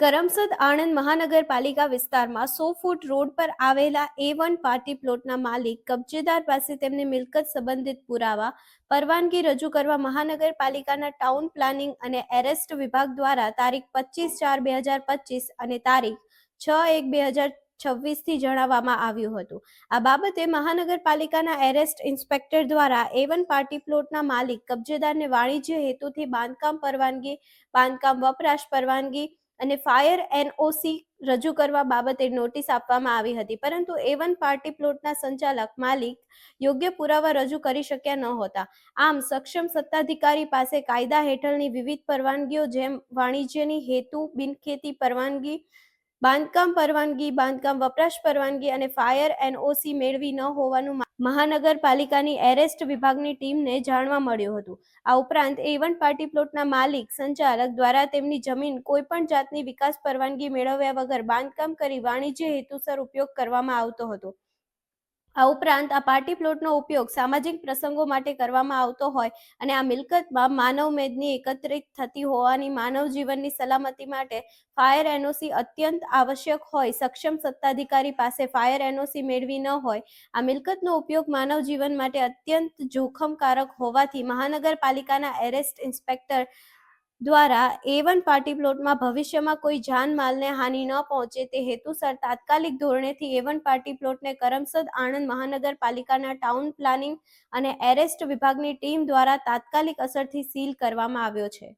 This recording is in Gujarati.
કરમસદ આણંદ મહાનગરપાલિકા વિસ્તારમાં સો ફૂટ રોડ પર આવેલા એ વન પાર્ટી પ્લોટના માલિક કબજેદાર પાસે તેમની મિલકત સંબંધિત પુરાવા, પરવાનગી રજૂ કરવા મહાનગરપાલિકાના ટાઉન પ્લાનિંગ અને એરેસ્ટ વિભાગ દ્વારા તારીખ પચીસ ચાર બે હજાર પચીસ અને તારીખ છ એક બે હજાર છવ્વીસથી જણાવવામાં આવ્યું હતું. આ બાબતે મહાનગરપાલિકાના એરેસ્ટ ઇન્સ્પેક્ટર દ્વારા એ વન પાર્ટી પ્લોટના માલિક કબજેદારને વાણિજ્ય હેતુથી બાંધકામ પરવાનગી, બાંધકામ વપરાશ પરવાનગી અને ફાયર એનઓસી રજૂ કરવા બાબતે નોટિસ આપવામાં આવી હતી. પરંતુ એ વન પાર્ટી પ્લોટના સંચાલક માલિક યોગ્ય પુરાવા રજૂ કરી શક્યા નહોતા આમ સક્ષમ સત્તાધિકારી પાસે કાયદા હેઠળની વિવિધ પરવાનગીઓ જેમ વાણિજ્યની હેતુ, બિનખેતી પરવાનગી બાંધકામ પરવાનગી, બાંધકામ વપરાશ પરવાનગી અને ફાયર એનઓસી મેળવી ન હોવાનું મહાનગરપાલિકાની એરેસ્ટ વિભાગની ટીમને જાણવા મળ્યું હતું. આ ઉપરાંત એ વન પાર્ટી પ્લોટના માલિક, સંચાલક દ્વારા તેમની જમીન કોઈપણ જાતની વિકાસ પરવાનગી મેળવ્યા વગર બાંધકામ કરી વાણિજ્ય હેતુસર ઉપયોગ કરવામાં આવતો હતો. આ ઉપરાંત આ પાર્ટી પ્લોટનો ઉપયોગ સામાજિક પ્રસંગો માટે કરવામાં આવતો હોય અને આ મિલકતમાં માનવ મેદની એકત્રિત થતી હોવાની માનવ જીવનની સલામતી માટે ફાયર એનઓસી અત્યંત આવશ્યક હોય. સક્ષમ સત્તાધિકારી પાસે ફાયર એનઓસી મેળવી ન હોય. આ મિલકતનો ઉપયોગ માનવ જીવન માટે અત્યંત જોખમકારક હોવાથી મહાનગરપાલિકાના એરેસ્ટ ઇન્સ્પેક્ટર દ્વારા એ વન પાર્ટી પ્લોટમાં ભવિષ્યમાં કોઈ જાનમાલને હાનિ ન પહોંચે તે હેતુસર તાત્કાલિક ધોરણેથી એ વન પાર્ટી પ્લોટને કરમસદ આણંદ મહાનગરપાલિકાના ટાઉન પ્લાનિંગ અને એરેસ્ટ વિભાગની ટીમ દ્વારા તાત્કાલિક અસરથી સીલ કરવામાં આવ્યો છે.